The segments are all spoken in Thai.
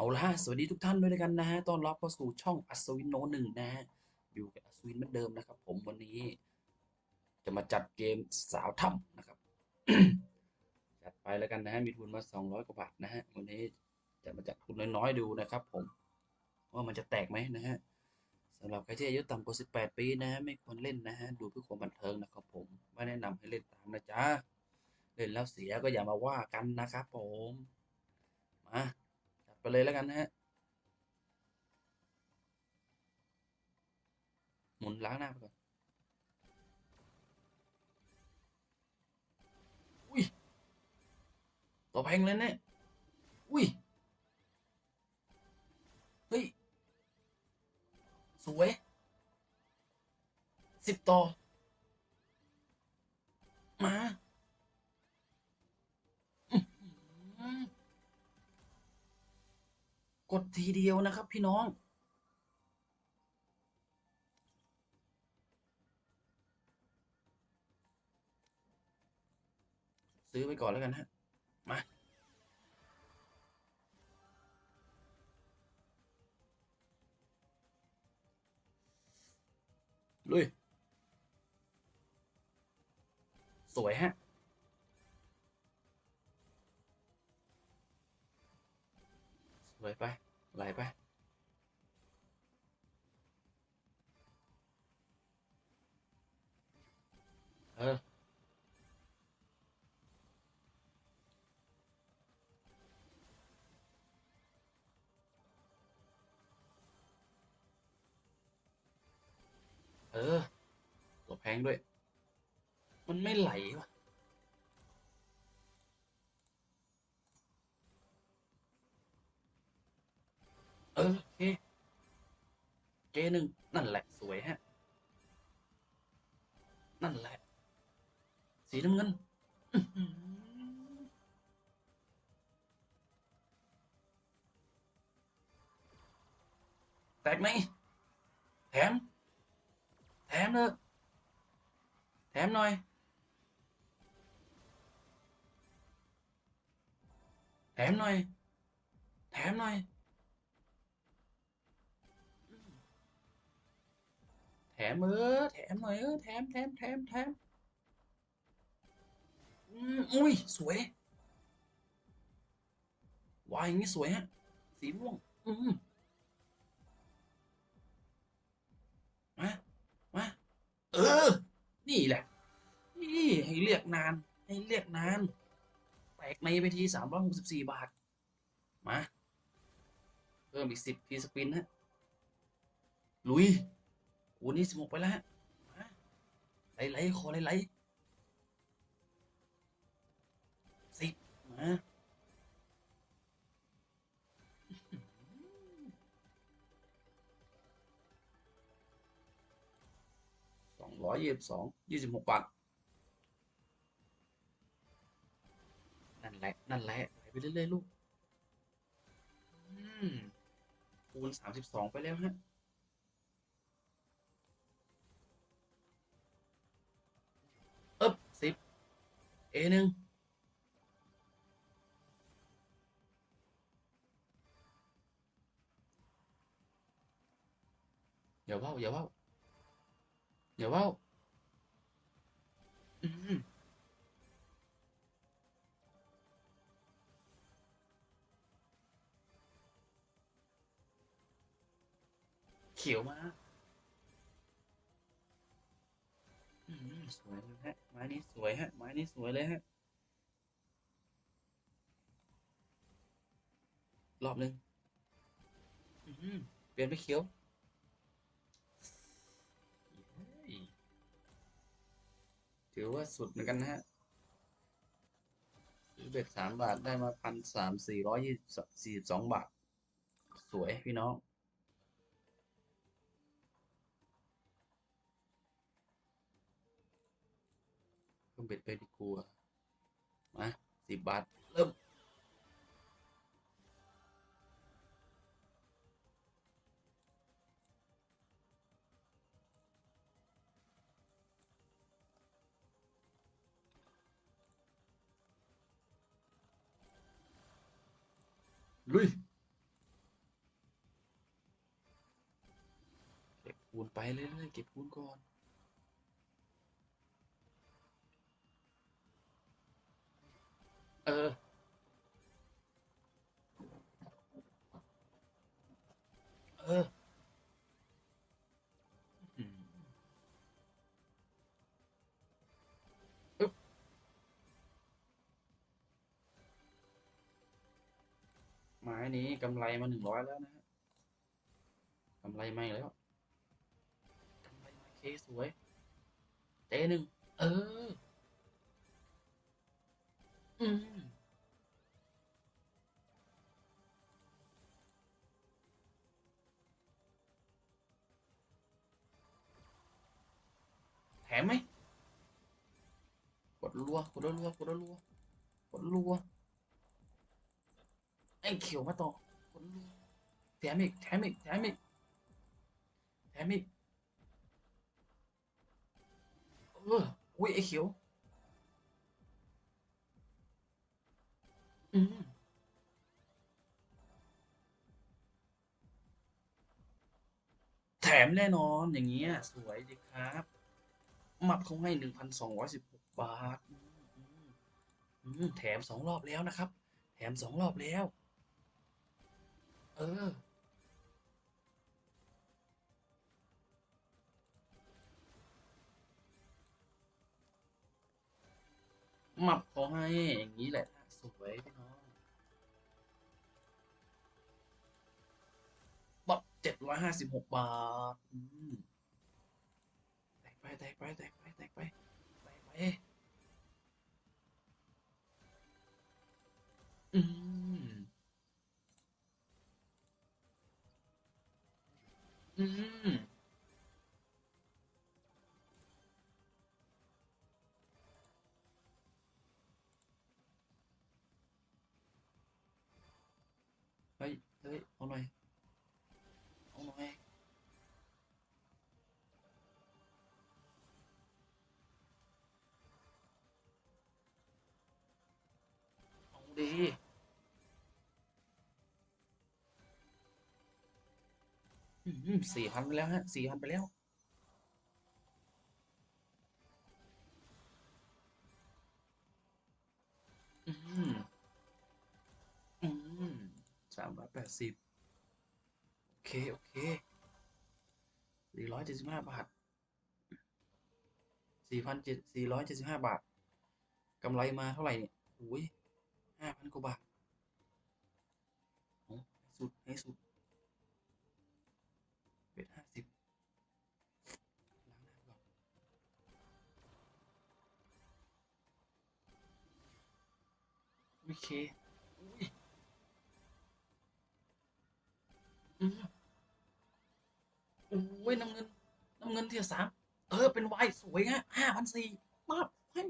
เอาละสวัสดีทุกท่านด้วยกันนะฮะ ต้อนรับเข้าสู่ช่องอัศวินโนหนึ่งนะฮะ อยู่กับอัศวินเหมือนเดิมนะครับ ผมวันนี้ จะมาจัดเกมสาวถ้ำนะครับ จัดไปแล้วกันนะฮะ มีทุนมาสองร้อยกว่าบาทนะฮะ วันนี้จะมาจัดทุนน้อยๆดูนะครับผม ว่ามันจะแตกไหมนะฮะสำหรับใครที่อายุต่ำกว่า 18 ปีนะฮะ ไม่ควรเล่นนะฮะ ดูเพื่อความบันเทิงนะครับผม ไม่แนะนำให้เล่นตามนะจ๊ะ เล่นแล้วเสียก็อย่ามาว่ากันนะครับผม มา ไปเลยแล้วกันนะฮะ หมุนล้างหน้าไปก่อน อุ้ยตัวแพงเลยเนี่ย อุ้ย เฮ้ย สวยสิบต่อ มา กดทีเดียวนะครับ พี่น้อง ซื้อไปก่อนแล้วกันฮะ มาลุย สวยฮะ ไปไหลไปเออเออตัวแพงด้วย มันไม่ไหลวะ เออโอเคเจหนึ่งนั่นแหละสวยฮะ นั่นแหละ สีน้ำเงินอื้อหือแตกไหมแถม แถมเถอะแถมหน่อย แถมหน่อย แถมหน่อย มเออแถมหน่อยเออแถมแถมแถมแถมอุ้ย สวยวายอย่างนี้สวยฮะ สีม่วง อืมมา มา เออ นี่แหละ นี่ให้เรียกนาน ให้เรียกนานแตกในไปทีสามร้อยหกสิบสี่บาท มา เพิ่มอีกสิบทีสปินฮะ ลุย โอ้นี่สิบหกไปแล้วไหลไหลๆคอไหลไหลสิบมาสองร้อยยี่สิบสองยี่สิบหกบาทนั่นแหละ นั่นแหละไหลไปเรื่อยๆลูก อืมคูณสามสิบสองไปแล้วฮะ เอหนึ่งอย่าว้าอย่าว้าอย่าว้าอืมเขียวมาอืมสวย ม้นี้สวยฮะ ไม้นี้สวยเลยฮะ รอบหนึ่งอื้อหือเปลี่ยนไปเขียวเฮ้ยถือว่าสุดเหมือนกันนะฮะซื้อเบ็ดสามบาทได้มาพันสามสี่ร้อยยี่สี่สิบสองบาท สวยพี่น้อง ต้องเป็นเพชรที่กลัวมาสิบบาท เริ่มลุยเก็บคูณไปเรื่อยๆเก็บคูณก่อน เออ เอออืมอึ๊บไม้นี้กำไรมาหนึ่งร้อยแล้วนะฮะกำไรไมาอีกแล้วกำไรมาเคสวยเจหนึ่งเออ อืมแถมไหมกดรัวกดรัวกดรัวกดรัวไอ้เขียวมาต่อกดรัวแถมอีกแถมอีกแถมอีกแถมอีกเอออุ้ยไอ้เขียว อืมแถมแน่นอนอย่างเงี้ย สวยดีครับมับเขาให้หนึ่งพันสองร้อยสิบหกบาทอืมอืมอืมแถมสองรอบแล้วนะครับ แถมสองรอบแล้ว เออมับเขาให้อย่างนี้แหละ สวยพี่น้อง เจ็ดร้อยห้าสิบหกบาทแตกไปแตกไปแตกไปแตกไปแตกไป ดี สี่พันไปแล้วฮะสี่พันไปแล้ว อืม อืมสามร้อยแปดสิบโอเค โอเคสี่ร้อยเจ็ดสิบห้าบาทสี่พันเจ็ดสี่ร้อยเจ็ดสิบห้าบาท กำไรมาเท่าไหร่เนี่ยโอ้ย ห้าพันกว่าบาทเอาให้สุดให้สุดเป็ดห้าสิบล้างหน้าก่อนโอเคอุ้ยโอ้ยน้ำเงินน้ำเงินเทียสามเออเป็นวายสวยฮะห้าพันสี่มาให้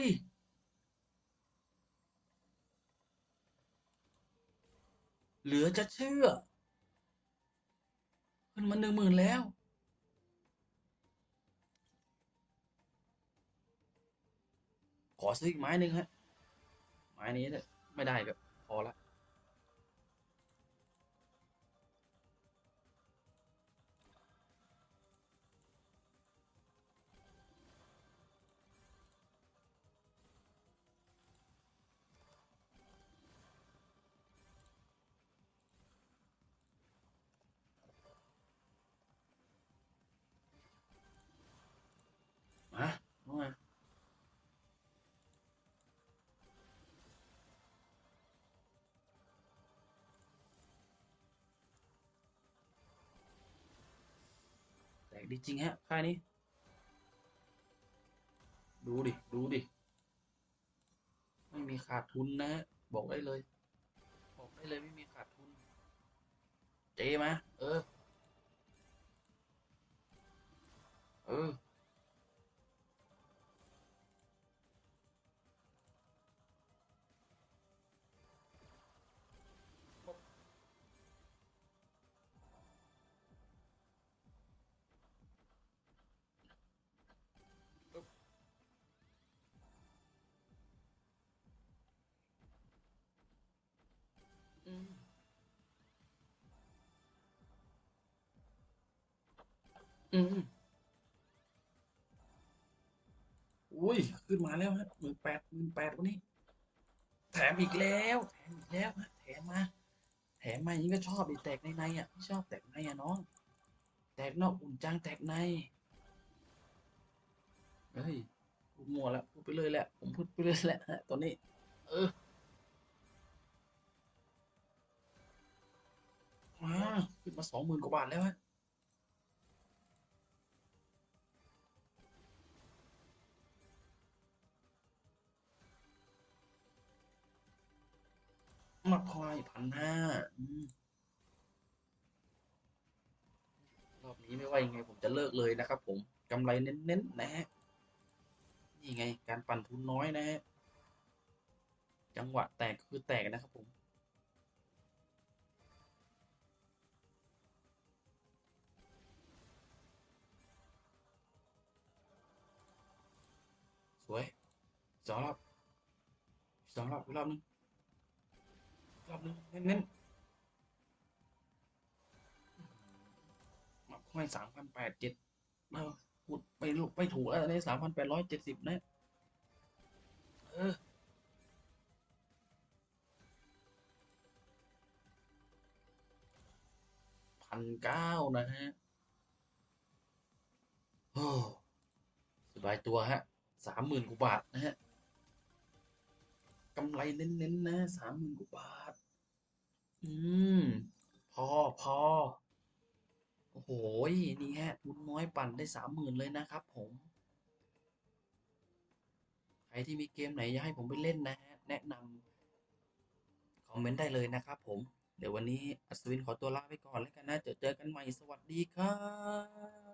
ยเหลือจะเชื่อ ขึ้นมาหนึ่งหมื่นแล้ว ขอซื้ออีกไม้หนึ่งฮะ ไม้นี้เนี่ยไม่ได้แบบพอละ ดีจริงฮะค่ายนี้ ดูดิ ดูดิ ไม่มีขาดทุนนะฮะ บอกได้เลย บอกได้เลยไม่มีขาดทุน เจมาเออ เอออ อืมอืมอุ้ย ขึ้นมาแล้วฮะหมื่นแปดหมื่นแปดวันนี้ แถมอีกแล้ว แถมอีกแล้วฮะ แถมมา แถมมาอย่างนี้ก็ชอบดิแตกในในอะไม่ชอบแตกในอะน้อง แตกนอกอุ่นจังแตกใน เฮ้ยพูดมัวแล้วพูดไปเลยแหละ ผมพูดไปเลยแหละฮะตอนนี้ เออ มา ขึ้นมาสองหมื่นกว่าบาทแล้วฮะมาพลอยพันห้ารอบนี้ไม่ว่ายังไงผมจะเลิกเลยนะครับผมกำไรเน้นๆนะฮะ นี่ไงการปั่นทุนน้อยนะฮะ จังหวะแตกคือแตกนะครับผม วย สองรอบ สองรอบอีกรอบนึง รอบนึง เน้นๆมาค่อยสามพันแปดเจ็ดเออพูดไปลูกไปถูกแล้วในสามพันแปดร้อยเจ็ดสิบนะ เออพันเก้านะฮะโอ้สบายตัวฮะ สามหมื่นกว่าบาทนะฮะกำไรเน้นๆนะสามหมื่นกว่าบาท อืม พอพอโอ้โหนี่ฮะทุนน้อยปั่นได้สามหมื่นเลยนะครับผม ใครที่มีเกมไหนอยากให้ผมไปเล่นนะฮะ แนะนำคอมเมนต์ได้เลยนะครับผม เดี๋ยววันนี้อัศวินขอตัวลาไปก่อนแล้วกันนะ เจอเจอกันใหม่สวัสดีครับ